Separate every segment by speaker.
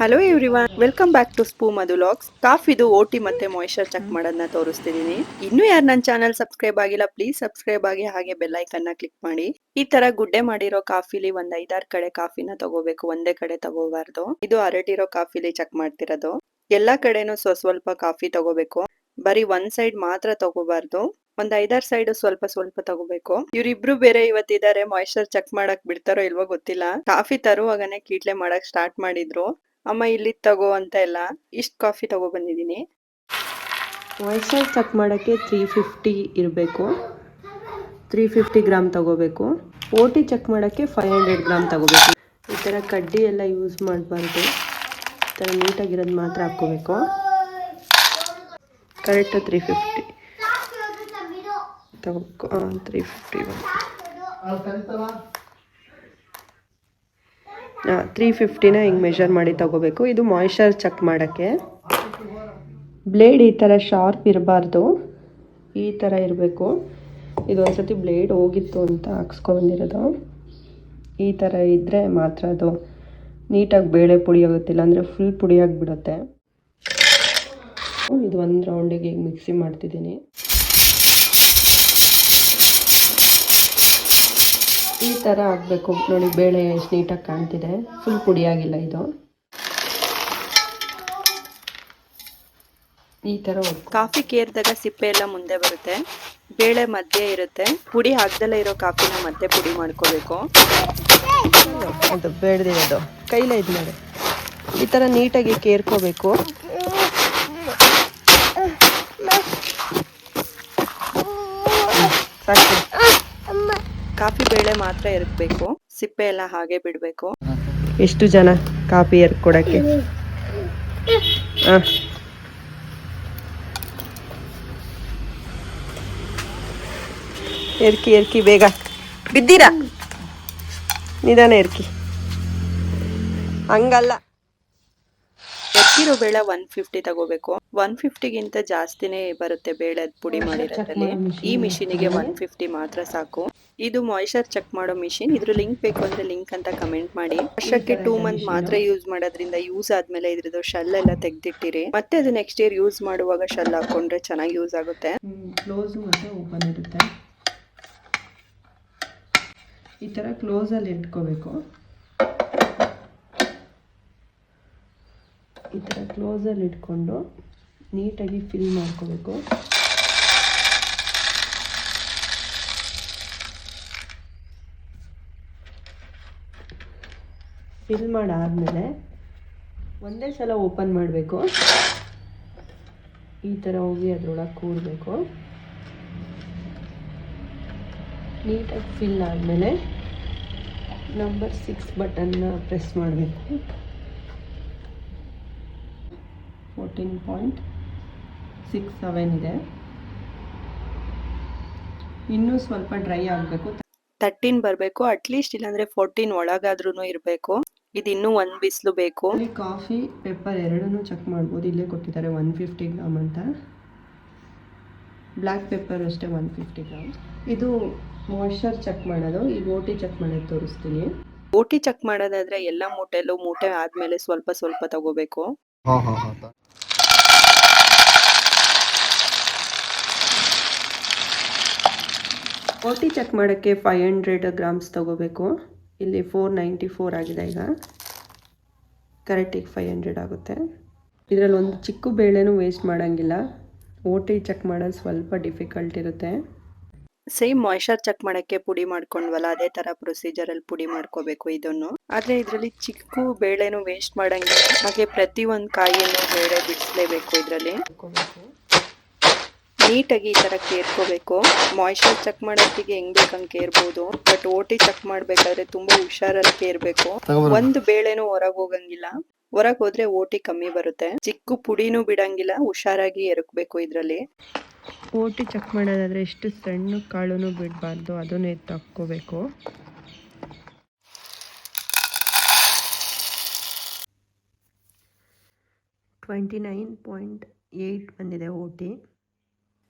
Speaker 1: Hello everyone welcome back to ಸ್ಪೂ Madhu logs ಕಾಫಿದು OT ಮತ್ತೆ moisture check ಮಾಡೋದನ್ನ ತೋರಿಸ್ತಿದೀನಿ. ಇನ್ನು ಯಾರು ನನ್ನ ಚಾನಲ್ ಸಬ್ಸ್ಕ್ರೈಬ್ ಆಗಿಲ್ಲ ಪ್ಲೀಸ್ ಸಬ್ಸ್ಕ್ರೈಬ್ ಆಗಿ ಹಾಗೆ ಬೆಲ್ ಐಕನ್ ಕ್ಲಿಕ್ ಮಾಡಿ. ಈ ತರ ಗುಡ್ಡೆ ಮಾಡಿರೋ ಕಾಫಿಲಿ ಒಂದ್ ಐದಾರು ಕಡೆ ಕಾಫಿನ ತಗೋಬೇಕು. ಒಂದೇ ಕಡೆ ತಗೋಬಾರ್ದು. ಇದು ಅರಟಿರೋ ಕಾಫಿಲಿ ಚೆಕ್ ಮಾಡ್ತಿರೋದು. ಎಲ್ಲಾ ಕಡೆನೂ ಸ್ವ ಸ್ವಲ್ಪ ಕಾಫಿ ತಗೋಬೇಕು. ಬರೀ ಒಂದ್ ಸೈಡ್ ಮಾತ್ರ ತಗೋಬಾರ್ದು. ಒಂದ್ ಐದಾರು ಸೈಡ್ ಸ್ವಲ್ಪ ಸ್ವಲ್ಪ ತಗೋಬೇಕು. ಇವ್ರಿಬ್ರು ಬೇರೆ ಇವತ್ತಿದ್ದಾರೆ. ಮಾಯಿಶ್ಚರ್ ಚೆಕ್ ಮಾಡಕ್ ಬಿಡ್ತಾರೋ ಇಲ್ವೋ ಗೊತ್ತಿಲ್ಲ. ಕಾಫಿ ತರುವಾಗನೆ ಕೀಟ್ಲೆ ಮಾಡಕ್ ಸ್ಟಾರ್ಟ್ ಮಾಡಿದ್ರು. ಅಮ್ಮ ಇಲ್ಲಿ ತಗೋ ಅಂತ ಎಲ್ಲ ಇಷ್ಟು ಕಾಫಿ ತಗೋ ಬಂದಿದ್ದೀನಿ. ವಯಸ್ಸಲ್ಲಿ ಚೆಕ್ ಮಾಡೋಕ್ಕೆ ತ್ರೀ ಫಿಫ್ಟಿ ಇರಬೇಕು. ತ್ರೀ ಫಿಫ್ಟಿ ಗ್ರಾಮ್ ತಗೋಬೇಕು. ಓ ಟಿ ಚೆಕ್ ಮಾಡೋಕ್ಕೆ ಫೈವ್ ಹಂಡ್ರೆಡ್ ಗ್ರಾಮ್ ತಗೋಬೇಕು. ಈ ಥರ ಕಡ್ಡಿ ಎಲ್ಲ ಯೂಸ್ ಮಾಡಬಾರ್ದು. ಈ ಥರ ನೀಟಾಗಿರೋದು ಮಾತ್ರ ಹಾಕ್ಕೋಬೇಕು. ಕರೆಕ್ಟು ತ್ರೀ ಫಿಫ್ಟಿ ತಗೋಬೇಕು ತ್ರೀ ಫಿಫ್ಟಿ ತ್ರೀ ಫಿಫ್ಟಿನ ಹಿಂಗೆ ಮೆಷರ್ ಮಾಡಿ ತಗೋಬೇಕು. ಇದು ಮಾಯಿಶ್ಚರ್ ಚೆಕ್ ಮಾಡೋಕ್ಕೆ. ಬ್ಲೇಡ್ ಈ ಥರ ಶಾರ್ಪ್ ಇರಬಾರ್ದು. ಈ ಥರ ಇರಬೇಕು. ಇದು ಒಂದ್ಸತಿ ಬ್ಲೇಡ್ ಹೋಗಿತ್ತು ಅಂತ ಹಾಕ್ಸ್ಕೊಂಡಿರೋದು. ಈ ಥರ ಇದ್ದರೆ ಮಾತ್ರ ಅದು ನೀಟಾಗಿ ಬೇಳೆ ಪುಡಿ ಆಗುತ್ತಿಲ್ಲ ಅಂದರೆ ಫುಲ್ ಪುಡಿಯಾಗಿ ಬಿಡುತ್ತೆ ಇದು ಒಂದು ರೌಂಡಿಗೆ ಈಗ ಮಿಕ್ಸಿ ಮಾಡ್ತಿದ್ದೀನಿ. ಈ ಥರ ಆಗಬೇಕು. ನೋಡಿ ಬೇಳೆ ಎಷ್ಟು ನೀಟಾಗಿ ಕಾಣ್ತಿದೆ. ಫುಲ್ ಪುಡಿಯಾಗಿಲ್ಲ ಇದು. ಈ ಥರ ಕಾಫಿ ಕೇರಿದಾಗ ಸಿಪ್ಪೆ ಎಲ್ಲ ಮುಂದೆ ಬರುತ್ತೆ. ಬೇಳೆ ಮಧ್ಯೆ ಇರುತ್ತೆ. ಪುಡಿ ಹಾಕ್ದಲ್ಲೇ ಇರೋ ಕಾಫಿನ ಮತ್ತೆ ಪುಡಿ ಮಾಡ್ಕೋಬೇಕು. ಅದು ಬೇಡದಿರೋದು. ಕೈಲೇ ಇದು ನೋಡಿ ಈ ಥರ ನೀಟಾಗಿ ಕೇರ್ಕೋಬೇಕು. ಸಾಕು. ಕಾಫಿ ಬೇಳೆ ಮಾತ್ರ ಇರಬೇಕು ಸಿಪ್ಪೆ ಎಲ್ಲ ಹಾಗೆ ಬಿಡಬೇಕು. ಎಷ್ಟು ಜನ ಕಾಫಿ ಎರ್ಕೊಡಕ್ಕೆ? ಕೊಡಕ್ಕೆ ಎರ್ಕಿ ಎರ್ಕಿ, ಬೇಗ. ಬಿದ್ದೀರಾ? ನಿಧಾನ ಎರ್ಕಿ. ಹಂಗಲ್ಲ. ಎಕ್ಕಿರೋ ಬೇಳೆ ಒನ್ ಫಿಫ್ಟಿ ತಗೋಬೇಕು. ಒನ್ ಫಿಫ್ಟಿಗಿಂತ ಜಾಸ್ತಿನೇ ಬರುತ್ತೆ ಬೇಳೆ ಅದ್ ಪುಡಿ ಮಾಡಿರೋದ್ರಲ್ಲಿ. ಈ ಮಿಷಿನಿಗೆ ಒನ್ ಫಿಫ್ಟಿ ಮಾತ್ರ ಸಾಕು. ಇದು ಮಾಯಿಶ್ಚರ್ ಚೆಕ್ ಮಾಡೋ ಮಿಷಿನ್ ಇದ್ರ ಲಿಂಕ್ ಬೇಕು ಅಂದ್ರೆ ಲಿಂಕ್ ಅಂತ ಕಮೆಂಟ್ ಮಾಡಿ. ವರ್ಷಕ್ಕೆ ಟೂ ಮಂತ್ ಮಾತ್ರ ಯೂಸ್ ಮಾಡೋದ್ರಿಂದ ಯೂಸ್ ಆದ್ಮೇಲೆ ಇದ್ರದ್ದು ಶೆಲ್ ಎಲ್ಲ ತೆಗ್ದಿಟ್ಟಿರಿ. ಮತ್ತೆ ಅದು ನೆಕ್ಸ್ಟ್ ಇಯರ್ ಯೂಸ್ ಮಾಡುವಾಗ ಶೆಲ್ ಹಾಕೊಂಡ್ರೆ ಚೆನ್ನಾಗಿ ಯೂಸ್ ಆಗುತ್ತೆ. ಕ್ಲೋಸ್ ಮತ್ತೆ ಓಪನ್ ಇರುತ್ತೆ. ಈ ತರ ಕ್ಲೋಸ್ ಅಲ್ಲಿ ಇಟ್ಕೋಬೇಕು. ಈ ಥರ ಕ್ಲೋಸಲ್ಲಿ ಇಟ್ಕೊಂಡು ನೀಟಾಗಿ ಫಿಲ್ ಮಾಡ್ಕೋಬೇಕು. ಫಿಲ್ ಮಾಡಾದಮೇಲೆ ಒಂದೇ ಸಲ ಓಪನ್ ಮಾಡಬೇಕು. ಈ ಥರ ಹೋಗಿ ಅದರೊಳಗೆ ಕೂರಬೇಕು ನೀಟಾಗಿ ಫಿಲ್ ಆದಮೇಲೆ ನಂಬರ್ ಸಿಕ್ಸ್ ಬಟನ್ನ ಪ್ರೆಸ್ ಮಾಡಬೇಕು. ಫೋರ್ಟೀನ್ ಪಾಯಿಂಟ್ ಸಿಕ್ಸ್ ಸೆವೆನ್ ಇದೆ. ಇನ್ನೂ ಸ್ವಲ್ಪ ಡ್ರೈ ಆಗಬೇಕು. ತರ್ಟೀನ್ ಬರಬೇಕು ಅಟ್ಲೀಸ್ಟ್ ಇಲ್ಲಾಂದರೆ ಫೋರ್ಟೀನ್ ಒಳಗಾದ್ರೂ ಇರಬೇಕು. ಇದು ಇನ್ನೂ ಒಂದು ಬಿಸಿಲು ಬೇಕು. ಕಾಫಿ ಪೆಪ್ಪರ್ ಎರಡನ್ನೂ ಚೆಕ್ ಮಾಡ್ಬೋದು. ಇಲ್ಲೇ ಕೊಟ್ಟಿದ್ದಾರೆ ಒನ್ ಫಿಫ್ಟಿ ಗ್ರಾಮ್ ಅಂತ. ಬ್ಲ್ಯಾಕ್ ಪೆಪ್ಪರ್ ಅಷ್ಟೇ ಒನ್ ಫಿಫ್ಟಿ ಗ್ರಾಮ್. ಇದು ಮಾಯ್ಶ್ಚರ್ ಚೆಕ್ ಮಾಡೋದು. ಈಗ ಓಟಿ ಚೆಕ್ ಮಾಡೋದು ತೋರಿಸ್ತೀನಿ. ಓಟಿ ಚೆಕ್ ಮಾಡೋದಾದ್ರೆ ಎಲ್ಲ ಮೂಟೆಲ್ಲೂ ಮೂಟೆ ಆದ್ಮೇಲೆ ಸ್ವಲ್ಪ ಸ್ವಲ್ಪ ತಗೋಬೇಕು. ಓಟಿ ಚೆಕ್ ಮಾಡೋಕ್ಕೆ ಫೈವ್ ಹಂಡ್ರೆಡ್ ಗ್ರಾಮ್ಸ್ ತಗೋಬೇಕು. ಇಲ್ಲಿ ಫೋರ್ ನೈಂಟಿ ಫೋರ್ ಆಗಿದೆ ಈಗ. ಕರೆಕ್ಟಿಗೆ ಫೈವ್ ಹಂಡ್ರೆಡ್ ಆಗುತ್ತೆ. ಇದರಲ್ಲಿ ಒಂದು ಚಿಕ್ಕ ಬೇಳೆನೂ ವೇಸ್ಟ್ ಮಾಡೋಂಗಿಲ್ಲ. ಓಟಿ ಚೆಕ್ ಮಾಡೋದು ಸ್ವಲ್ಪ ಡಿಫಿಕಲ್ಟ್ ಇರುತ್ತೆ. ಸೇಮ್ ಮಾಯ್ಶ್ಚರ್ ಚೆಕ್ ಮಾಡೋಕ್ಕೆ ಪುಡಿ ಮಾಡ್ಕೊಂಡ್ವಲ್ಲ, ಅದೇ ಥರ ಪ್ರೊಸೀಜರಲ್ಲಿ ಪುಡಿ ಮಾಡ್ಕೋಬೇಕು ಇದನ್ನು. ಆದರೆ ಇದರಲ್ಲಿ ಚಿಕ್ಕ ಬೇಳೆನೂ ವೇಸ್ಟ್ ಮಾಡೋಂಗಿಲ್ಲ. ಹಾಗೆ ಪ್ರತಿಯೊಂದು ಕಾಯಿಯನ್ನು ಬೇಳೆ ಬಿಡಿಸ್ಲೇಬೇಕು ಇದರಲ್ಲಿ. ನೀಟಾಗಿ ಈ ಥರ ಕೇರ್ಕೋಬೇಕು. ಮಾಯ್ಶ್ಚರ್ ಚೆಕ್ ಮಾಡೋತ್ತಿಗೆ ಹೆಂಗ್ ಬೇಕಂಗ್ ಕೇರ್ಬೋದು. ಬಟ್ ಓಟಿ ಚೆಕ್ ಮಾಡ್ಬೇಕಾದ್ರೆ ತುಂಬಾ ಹುಷಾರಲ್ಲಿ ಕೇರ್ಬೇಕು. ಒಂದು ಬೇಳೆನೂ ಹೊರಗೆ ಹೋಗಂಗಿಲ್ಲ. ಹೊರಗೆ ಹೋದ್ರೆ ಓಟಿ ಕಮ್ಮಿ ಬರುತ್ತೆ. ಚಿಕ್ಕ ಪುಡಿನೂ ಬಿಡಂಗಿಲ್ಲ. ಹುಷಾರಾಗಿ ಎರಕ್ಬೇಕು ಇದ್ರಲ್ಲಿ. ಓಟಿ ಚೆಕ್ ಮಾಡೋದಾದ್ರೆ ಎಷ್ಟು ಸಣ್ಣ ಕಾಳುನು ಬಿಡಬಾರ್ದು. ಅದನ್ನು ಎತ್ತು ಹಾಕ್ಕೋಬೇಕು. ಟ್ವೆಂಟಿ ನೈನ್ ಪಾಯಿಂಟ್ ಏಯ್ಟ್ ಬಂದಿದೆ ಓಟಿ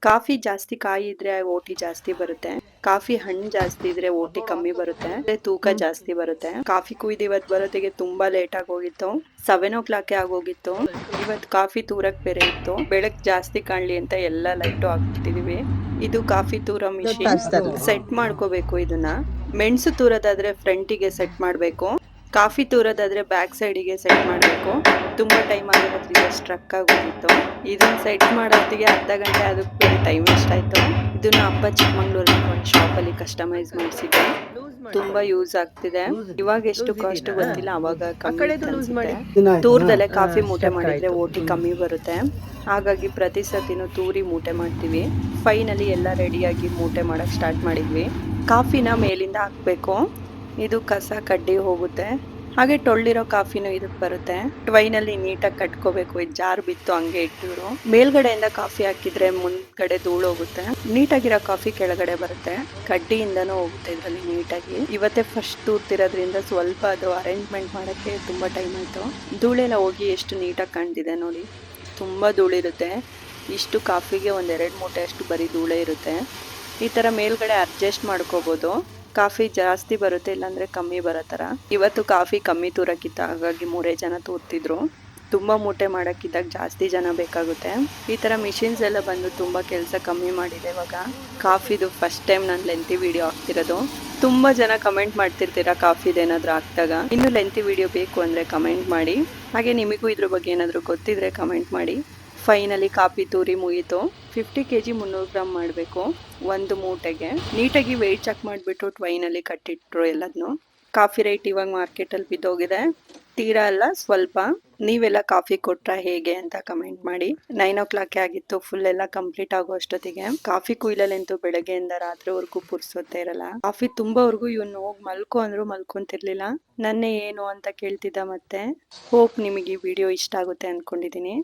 Speaker 1: ಕಾಫಿ ಜಾಸ್ತಿ ಕಾಯಿ ಇದ್ರೆ ಓಟಿ ಜಾಸ್ತಿ ಬರುತ್ತೆ. ಕಾಫಿ ಹಣ್ಣು ಜಾಸ್ತಿ ಇದ್ರೆ ಓಟಿ ಕಮ್ಮಿ ಬರುತ್ತೆ. ಅದೇ ತೂಕ ಜಾಸ್ತಿ ಬರುತ್ತೆ. ಕಾಫಿ ಕುಯ್ದು ಇವತ್ತು ಬರೋತ್ತಿಗೆ ತುಂಬಾ ಲೇಟ್ ಆಗೋಗಿತ್ತು ಹೋಗಿತ್ತು. ಸೆವೆನ್ ಓ ಕ್ಲಾಕ್ ಆಗೋಗಿತ್ತು ಇವತ್ ಕಾಫಿ ತೂರಕ್ ಬೇರೆ ಇತ್ತು. ಬೆಳಕ್ ಜಾಸ್ತಿ ಕಾಣ್ಲಿ ಅಂತ ಎಲ್ಲ ಲೈಟು ಹಾಕ್ತಿದೀವಿ ಇದು ಕಾಫಿ ತೂರ ಮಿಷಿನ್ ಸೆಟ್ ಮಾಡ್ಕೋಬೇಕು ಇದನ್ನ. ಮೆಣಸು ತೂರದಾದ್ರೆ ಫ್ರಂಟಿಗೆ ಸೆಟ್ ಮಾಡ್ಬೇಕು. ಕಾಫಿ ತೂರೋದಾದ್ರೆ ಬ್ಯಾಕ್ ಸೈಡಿಗೆ ಸೆಟ್ ಮಾಡಬೇಕು. ತುಂಬ ಟೈಮ್ ಆಗಿರೋದ್ರಿಂದ ಸ್ಟ್ರಕ್ ಆಗೋಗಿತ್ತು. ಇದನ್ನ ಸೆಟ್ ಮಾಡೋತ್ತಿಗೆ ಅರ್ಧ ಗಂಟೆ ಅದಕ್ಕೆ ಟೈಮ್ ವೇಸ್ಟ್ ಆಯ್ತು ಇದನ್ನ ಅಪ್ಪ ಚಿಕ್ಕಮಂಗ್ಳೂರಲ್ಲಿ ಒಂದು ಶಾಪಲ್ಲಿ ಕಸ್ಟಮೈಸ್ ಮಾಡಿಸಿದ್ದೆ ತುಂಬಾ ಯೂಸ್ ಆಗ್ತಿದೆ. ಇವಾಗ ಎಷ್ಟು ಕಾಸ್ಟ್ ಗೊತ್ತಿಲ್ಲ ಅವಾಗ. ತೂರ್ದಲ್ಲೇ ಕಾಫಿ ಮೂಟೆ ಮಾಡಿದ್ರೆ ಓಟಿ ಕಮ್ಮಿ ಬರುತ್ತೆ. ಹಾಗಾಗಿ ಪ್ರತಿ ಸತಿನೂ ತೂರಿ ಮೂಟೆ ಮಾಡ್ತೀವಿ. ಫೈನಲಿ ಎಲ್ಲ ರೆಡಿಯಾಗಿ ಮೂಟೆ ಮಾಡಕ್ ಸ್ಟಾರ್ಟ್ ಮಾಡಿದ್ವಿ. ಕಾಫಿನ ಮೇಲಿಂದ ಹಾಕ್ಬೇಕು. ಇದು ಕಸ ಕಡ್ಡಿ ಹೋಗುತ್ತೆ. ಹಾಗೆ ಟೊಳ್ಳಿರೋ ಕಾಫಿನೂ ಇದಕ್ಕೆ ಬರುತ್ತೆ. ಟ್ವೈನಲ್ಲಿ ನೀಟಾಗಿ ಕಟ್ಕೋಬೇಕು. ಇದು ಜಾರ್ ಬಿತ್ತು ಹಂಗೆ ಇಟ್ಟಿದ್ರು. ಮೇಲ್ಗಡೆಯಿಂದ ಕಾಫಿ ಹಾಕಿದ್ರೆ ಮುಂದ್ಗಡೆ ಧೂಳು ಹೋಗುತ್ತೆ ನೀಟಾಗಿರೋ ಕಾಫಿ ಕೆಳಗಡೆ ಬರುತ್ತೆ. ಕಡ್ಡಿಯಿಂದನೂ ಹೋಗುತ್ತೆ ಇದರಲ್ಲಿ ನೀಟಾಗಿ. ಇವತ್ತೇ ಫಸ್ಟ್ ತೂರ್ತಿರೋದ್ರಿಂದ ಸ್ವಲ್ಪ ಅದು ಅರೇಂಜ್ಮೆಂಟ್ ಮಾಡೋಕ್ಕೆ ತುಂಬ ಟೈಮ್ ಆಯಿತು. ಧೂಳೆಲ್ಲ ಹೋಗಿ ಎಷ್ಟು ನೀಟಾಗಿ ಕಾಣ್ತಿದೆ ನೋಡಿ. ತುಂಬ ಧೂಳಿರುತ್ತೆ. ಇಷ್ಟು ಕಾಫಿಗೆ ಒಂದೆರಡು ಮೂಟೆ ಅಷ್ಟು ಬರೀ ಧೂಳೆ ಇರುತ್ತೆ. ಈ ಥರ ಮೇಲ್ಗಡೆ ಅಡ್ಜಸ್ಟ್ ಮಾಡ್ಕೋಬೋದು. ಕಾಫಿ ಜಾಸ್ತಿ ಬರುತ್ತೆ ಇಲ್ಲಾಂದರೆ ಕಮ್ಮಿ ಬರೋ ಥರ. ಇವತ್ತು ಕಾಫಿ ಕಮ್ಮಿ ತೂರಕ್ಕಿತ್ತು ಹಾಗಾಗಿ ಮೂರೇ ಜನ ತೂರ್ತಿದ್ರು. ತುಂಬ ಮೂಟೆ ಮಾಡೋಕ್ಕಿದ್ದಾಗ ಜಾಸ್ತಿ ಜನ ಬೇಕಾಗುತ್ತೆ. ಈ ಥರ ಮಿಷಿನ್ಸ್ ಎಲ್ಲ ಬಂದು ತುಂಬ ಕೆಲಸ ಕಮ್ಮಿ ಮಾಡಿದೆ ಇವಾಗ. ಕಾಫಿದು ಫಸ್ಟ್ ಟೈಮ್ ನಾನು ಲೆಂತಿ ವಿಡಿಯೋ ಹಾಕ್ತಿರೋದು. ತುಂಬ ಜನ ಕಮೆಂಟ್ ಮಾಡ್ತಿರ್ತೀರಾ ಕಾಫಿದು ಏನಾದರೂ ಹಾಕ್ದಾಗ. ಇನ್ನು ಲೆಂತಿ ವಿಡಿಯೋ ಬೇಕು ಅಂದರೆ ಕಮೆಂಟ್ ಮಾಡಿ. ಹಾಗೆ ನಿಮಗೂ ಇದ್ರ ಬಗ್ಗೆ ಏನಾದರೂ ಗೊತ್ತಿದ್ರೆ ಕಮೆಂಟ್ ಮಾಡಿ. ಫೈನಲಿ ಕಾಫಿ ತೂರಿ ಮುಗೀತು. ಫಿಫ್ಟಿ ಕೆ ಜಿ ಮುನ್ನೂರು ಗ್ರಾಮ್ ಮಾಡಬೇಕು, ಒಂದು ಮೂಟೆಗೆ. ನೀಟಾಗಿ ವೆಯ್ಟ್ ಚೆಕ್ ಮಾಡಿಬಿಟ್ಟು ಟ್ವೈನಲ್ಲಿ ಕಟ್ಟಿಟ್ರು ಎಲ್ಲದನ್ನು ಕಾಫಿ ರೇಟ್ ಇವಾಗ ಮಾರ್ಕೆಟಲ್ಲಿ ಬಿದ್ದೋಗಿದೆ. ತೀರಾ ಅಲ್ಲ, ಸ್ವಲ್ಪ. ನೀವೆಲ್ಲ ಕಾಫಿ ಕೊಟ್ರ ಹೇಗೆ ಅಂತ ಕಮೆಂಟ್ ಮಾಡಿ. ನೈನ್ ಓ ಕ್ಲಾಕ್ ಆಗಿತ್ತು ಫುಲ್ ಎಲ್ಲ ಕಂಪ್ಲೀಟ್ ಆಗೋ ಅಷ್ಟೊತ್ತಿಗೆ. ಕಾಫಿ ಕುಯ್ಲಲ್ಲಂತೂ ಬೆಳಗ್ಗೆಯಿಂದ ರಾತ್ರಿವರೆಗೂ ಪುರ್ಸೋತೆ ಇರಲ್ಲ. ಕಾಫಿ ತುಂಬಾವರೆಗೂ ಇವನ್ ಹೋಗಿ ಮಲ್ಕೊ ಅಂದ್ರು ಮಲ್ಕೊಂತಿರ್ಲಿಲ್ಲ. ನನ್ನೇ ಏನು ಅಂತ ಕೇಳ್ತಿದ್ದ ಮತ್ತೆ, ಹೋಪ್ ನಿಮಗೆ ಈ ವಿಡಿಯೋ ಇಷ್ಟ ಆಗುತ್ತೆ ಅನ್ಕೊಂಡಿದೀನಿ.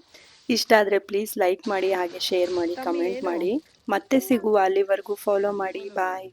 Speaker 1: ಇಷ್ಟ ಆದರೆ ಪ್ಲೀಸ್ ಲೈಕ್ ಮಾಡಿ ಹಾಗೆ ಶೇರ್ ಮಾಡಿ ಕಮೆಂಟ್ ಮಾಡಿ. ಮತ್ತೆ ಸಿಗುವ ಅಲ್ಲಿವರೆಗೂ ಫಾಲೋ ಮಾಡಿ. ಬಾಯ್